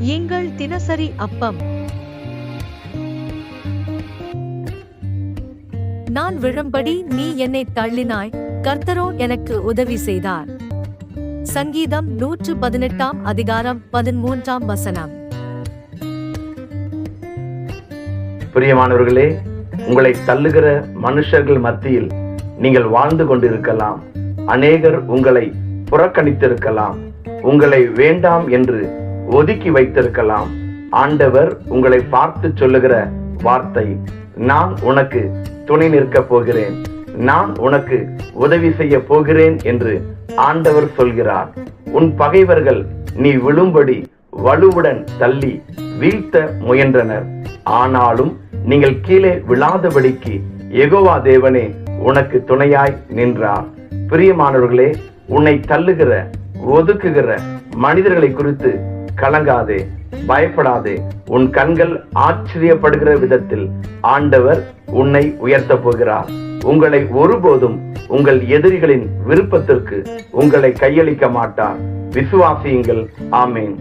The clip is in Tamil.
எங்கள் தினசரி அப்பம். நான் விழும்படி நீ என்னை தள்ளினாய் கர்த்தரோ எனக்கு உதவி செய்தார். சங்கீதம் நூற்று பதினெட்டாம் அதிகாரம் பதிமூன்றாம் வசனம். பிரியமானவர்களே உங்களை தள்ளுகிற மனுஷர்கள் மத்தியில் நீங்கள் வாழ்ந்து கொண்டிருக்கலாம். அநேகர் உங்களை புறக்கணித்திருக்கலாம். உங்களை வேண்டாம் என்று ஒதுக்கி வைத்திருக்கலாம். ஆண்டவர் உங்களை பார்த்து சொல்லுகிற வார்த்தை நான் உனக்கு துணை நிற்கப் போகிறேன். நான் உனக்கு உதவி செய்ய போகிறேன் என்று ஆண்டவர் சொல்கிறார். உன் பகைவர்கள் நீ விழும்படி வலுவுடன் தள்ளி வீழ்த்த முயன்றனர். ஆனாலும் நீங்கள் கீழே விழாதபடிக்கு எகோவா தேவனே உனக்கு துணையாய் நின்றார். பிரியமானவர்களே உன்னை தள்ளுகிற ஒதுக்குகிற மனிதர்களை குறித்து கலங்காதே பயப்படாதே. உன் கண்கள் ஆச்சரியப்படுகிற விதத்தில் ஆண்டவர் உன்னை உயர்த்த போகிறார். உங்களை ஒருபோதும் உங்கள் எதிரிகளின் விருப்பத்திற்கு உங்களை கையளிக்க மாட்டார். விசுவாசியுங்கள். ஆமேன்.